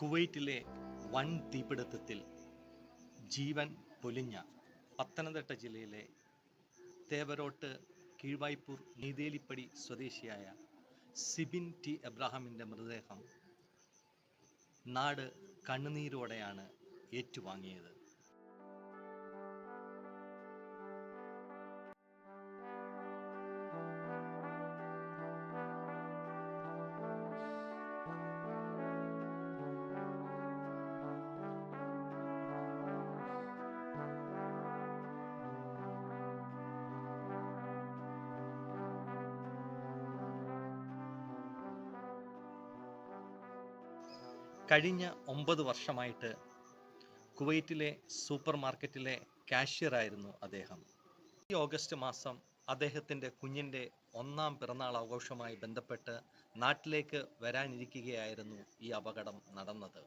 കുവൈറ്റിലെ വൻ തീപിടുത്തത്തിൽ ജീവൻ പൊലിഞ്ഞ പത്തനംതിട്ട ജില്ലയിലെ തേവരോട്ട് കീഴ്വായ്പൂർ നീതേലിപ്പടി സ്വദേശിയായ സിബിൻ ടി. എബ്രാഹാമിന്റെ മൃതദേഹം നാട് കണ്ണുനീരോടെയാണ് ഏറ്റുവാങ്ങിയത്. കഴിഞ്ഞ ഒമ്പത് വർഷമായിട്ട് കുവൈറ്റിലെ സൂപ്പർ മാർക്കറ്റിലെ കാഷ്യറായിരുന്നു അദ്ദേഹം. ഈ ഓഗസ്റ്റ് മാസം അദ്ദേഹത്തിന്റെ കുഞ്ഞിന്റെ ഒന്നാം പിറന്നാൾ ആഘോഷവുമായി ബന്ധപ്പെട്ട് നാട്ടിലേക്ക് വരാനിരിക്കുകയായിരുന്നു ഈ അപകടം നടന്നത്.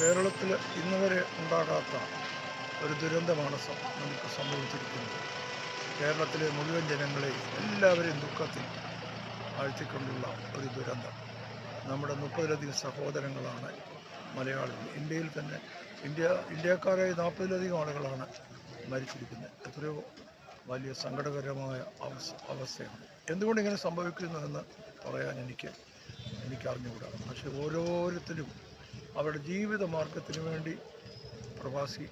കേരളത്തിൽ ഇന്ന് വരെ ഉണ്ടാകാത്ത ഒരു ദുരന്തമാണ് നമുക്ക് സംഭവിച്ചിരിക്കുന്നത് കേരളത്തിലെ മുഴുവൻ ജനങ്ങളെ എല്ലാവരെയും ദുഃഖത്തിൽ ആഴ്ത്തിക്കൊണ്ടുള്ള ഒരു ദുരന്തം. നമ്മുടെ മുപ്പതിലധികം സഹോദരങ്ങളാണ് മലയാളികൾ. ഇന്ത്യയിൽ തന്നെ ഇന്ത്യ ഇന്ത്യക്കാരായ നാൽപ്പതിലധികം ആളുകളാണ് മരിച്ചിരിക്കുന്നത്. എത്രയോ വലിയ സങ്കടകരമായ അവസ്ഥ അവസ്ഥയാണ്. എന്തുകൊണ്ട് ഇങ്ങനെ സംഭവിക്കുന്നതെന്ന് പറയാൻ എനിക്ക് എനിക്ക് അറിഞ്ഞുകൂടാ പക്ഷെ ഓരോരുത്തരും അവരുടെ ജീവിത മാർഗത്തിന് വേണ്ടി പ്രവാസി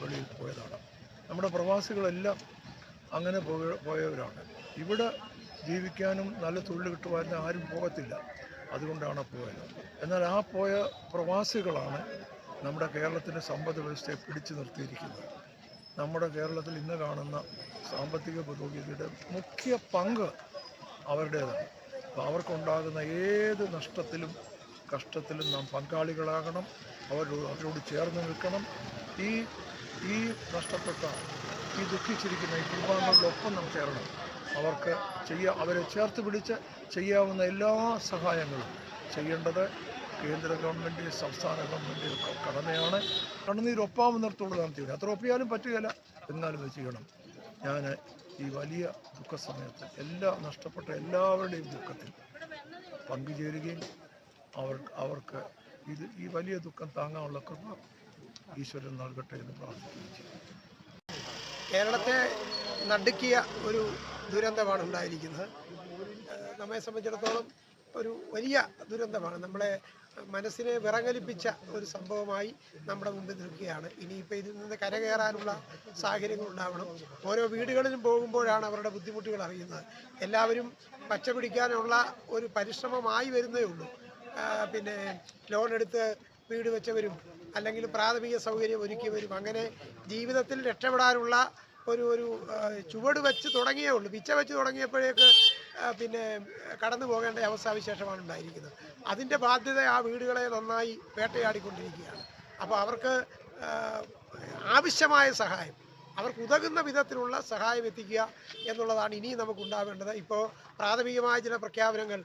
വെളിയിൽ പോയതാണ്. നമ്മുടെ പ്രവാസികളെല്ലാം അങ്ങനെ പോയ പോയവരാണ്. ഇവിടെ ജീവിക്കാനും നല്ല തൊഴിൽ കിട്ടുവാനും ആരും പോകത്തില്ല. അതുകൊണ്ടാണ് പോയത്. എന്നാൽ ആ പോയ പ്രവാസികളാണ് നമ്മുടെ കേരളത്തിന്റെ സമ്പദ് വ്യവസ്ഥയെ പിടിച്ചു നിർത്തിയിരിക്കുന്നത്. നമ്മുടെ കേരളത്തിൽ ഇന്ന് കാണുന്ന സാമ്പത്തിക പുരോഗതിയുടെ മുഖ്യ പങ്ക് അവരുടേതാണ്. അപ്പോൾ അവർക്കുണ്ടാകുന്ന ഏത് നഷ്ടത്തിലും കഷ്ടത്തിലും നാം പങ്കാളികളാകണം. അവരോട് അവരോട് ചേർന്ന് നിൽക്കണം. ഈ ഈ നഷ്ടപ്പെട്ട ഈ ദുഃഖിച്ചിരിക്കുന്ന ഈ കുടുംബാംഗങ്ങളോടൊപ്പം നാം ചേരണം. അവർക്ക് ചെയ്യാ അവരെ ചേർത്ത് പിടിച്ച് ചെയ്യാവുന്ന എല്ലാ സഹായങ്ങളും ചെയ്യേണ്ടത് കേന്ദ്ര ഗവൺമെന്റ് സംസ്ഥാന ഗവൺമെന്റ് കടമയാണ്. കണ്ണുനീരൊപ്പാവുന്നിടത്തോളം നാം ചെയ്യണം. അത്ര ഒപ്പിയാലും പറ്റുകയില്ല. എന്നാലും അത് ചെയ്യണം. ഞാൻ ഈ വലിയ ദുഃഖ സമയത്ത് എല്ലാ നഷ്ടപ്പെട്ട എല്ലാവരുടെയും ദുഃഖത്തിൽ പങ്കുചേരുകയും അവർ അവർക്ക് ഇത് ഈ വലിയ ദുഃഖം താങ്ങാനുള്ള കൃപ ഈശ്വരൻ നൽകട്ടെ എന്ന് പ്രാർത്ഥിക്കുന്നു കേരളത്തെ നടുക്കിയ ഒരു ദുരന്തമാണ് ഉണ്ടായിരിക്കുന്നത്. നമ്മെ സംബന്ധിച്ചിടത്തോളം ഒരു വലിയ ദുരന്തമാണ്. നമ്മളെ മനസ്സിനെ വിറങ്ങലിപ്പിച്ച ഒരു സംഭവമായി നമ്മുടെ മുമ്പിൽ നിൽക്കുകയാണ്. ഇനിയിപ്പോൾ ഇതിൽ നിന്ന് കരകയറാനുള്ള സാഹചര്യങ്ങൾ ഉണ്ടാവണം. ഓരോ വീടുകളിലും പോകുമ്പോഴാണ് അവരുടെ ബുദ്ധിമുട്ടുകൾ അറിയുന്നത്. എല്ലാവരും പച്ച പിടിക്കാനുള്ള ഒരു പരിശ്രമമായി വരുന്നേ ഉള്ളൂ. പിന്നെ ലോൺ എടുത്ത് വീട് വെച്ചവരും അല്ലെങ്കിൽ പ്രാഥമിക സൗകര്യം ഒരുക്കിയവരും അങ്ങനെ ജീവിതത്തിൽ രക്ഷപ്പെടാനുള്ള ഒരു ഒരു ചുവട് വെച്ച് തുടങ്ങിയേ ഉള്ളൂ. പിച്ച വെച്ച് തുടങ്ങിയപ്പോഴേക്ക് പിന്നെ കടന്നു പോകേണ്ട അവസ്ഥാവിശേഷമാണ് ഉണ്ടായിരിക്കുന്നത്. അതിന്റെ ബാധ്യത ആ വീടുകളെ നന്നായി വേട്ടയാടിക്കൊണ്ടിരിക്കുകയാണ്. അപ്പോൾ അവർക്ക് ആവശ്യമായ സഹായം അവർക്ക് ഉതകുന്ന വിധത്തിലുള്ള സഹായം എത്തിക്കുക എന്നുള്ളതാണ് ഇനിയും നമുക്ക് ഉണ്ടാവേണ്ടത് ഇപ്പോൾ പ്രാഥമികമായ ചില പ്രഖ്യാപനങ്ങൾ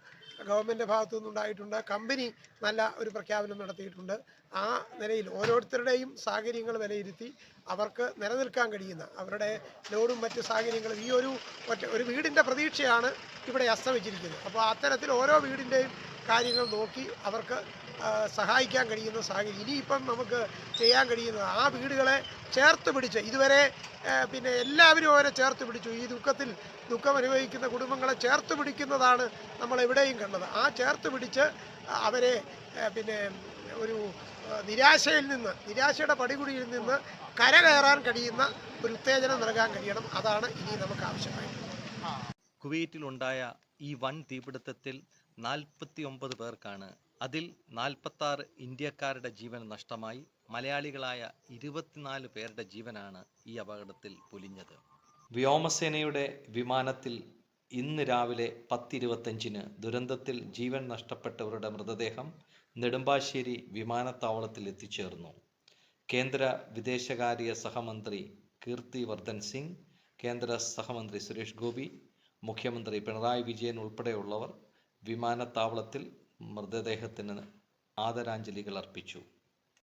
ഗവൺമെന്റ് ഭാഗത്തു നിന്നുണ്ടായിട്ടുണ്ട്. കമ്പനി നല്ല ഒരു പ്രഖ്യാപനം നടത്തിയിട്ടുണ്ട്. ആ നിലയിൽ ഓരോരുത്തരുടെയും സാഹചര്യങ്ങൾ വിലയിരുത്തി അവർക്ക് നിലനിൽക്കാൻ കഴിയുന്ന അവരുടെ ലോണും മറ്റ് സാഹചര്യങ്ങളും ഈ ഒരു ഒറ്റ ഒരു വീടിന്റെ പ്രതീക്ഷയാണ് ഇവിടെ അസ്തമിച്ചിരിക്കുന്നത്. അപ്പോൾ അത്തരത്തിൽ ഓരോ വീടിന്റെയും കാര്യങ്ങൾ നോക്കി അവർക്ക് സഹായിക്കാൻ കഴിയുന്ന സാഹചര്യം. ഇനിയിപ്പം നമുക്ക് ചെയ്യാൻ കഴിയുന്നത് ആ വീടുകളെ ചേർത്ത് പിടിച്ച് ഇതുവരെ പിന്നെ എല്ലാവരും അവരെ ചേർത്ത് പിടിച്ചു. ഈ ദുഃഖത്തിൽ ദുഃഖം അനുഭവിക്കുന്ന കുടുംബങ്ങളെ ചേർത്ത് പിടിക്കുന്നതാണ് നമ്മൾ എവിടെയും കണ്ടത്. ആ ചേർത്ത് പിടിച്ച് അവരെ പിന്നെ ഒരു നിരാശയിൽ നിന്ന് നിരാശയുടെ പടികുടിയിൽ നിന്ന് കരകയറാൻ കഴിയുന്ന ഒരു ഉത്തേജനം നൽകാൻ കഴിയണം. അതാണ് ഇനി നമുക്ക് ആവശ്യമായിട്ടുള്ളത് കുവൈറ്റിലുണ്ടായ ഈ വൻ തീപിടുത്തത്തിൽ നാൽപ്പത്തി ഒമ്പത് പേർക്കാണ് അതിൽ നാൽപ്പത്താറ് ഇന്ത്യക്കാരുടെ ജീവൻ നഷ്ടമായി. മലയാളികളായ ഇരുപത്തിനാല് പേരുടെ ജീവനാണ് ഈ അപകടത്തിൽ പൊലിഞ്ഞത്. വ്യോമസേനയുടെ വിമാനത്തിൽ ഇന്ന് രാവിലെ പത്തിരുപത്തഞ്ചിന് ദുരന്തത്തിൽ ജീവൻ നഷ്ടപ്പെട്ടവരുടെ മൃതദേഹം നെടുമ്പാശ്ശേരി വിമാനത്താവളത്തിൽ എത്തിച്ചേർന്നു. കേന്ദ്ര വിദേശകാര്യ സഹമന്ത്രി കീർത്തി വർദ്ധൻ സിംഗ് കേന്ദ്ര സഹമന്ത്രി സുരേഷ് ഗോപി മുഖ്യമന്ത്രി പിണറായി വിജയൻ ഉൾപ്പെടെയുള്ളവർ വിമാനത്താവളത്തിൽ മൃതദേഹത്തിന് ആദരാഞ്ജലികൾ അർപ്പിച്ചു.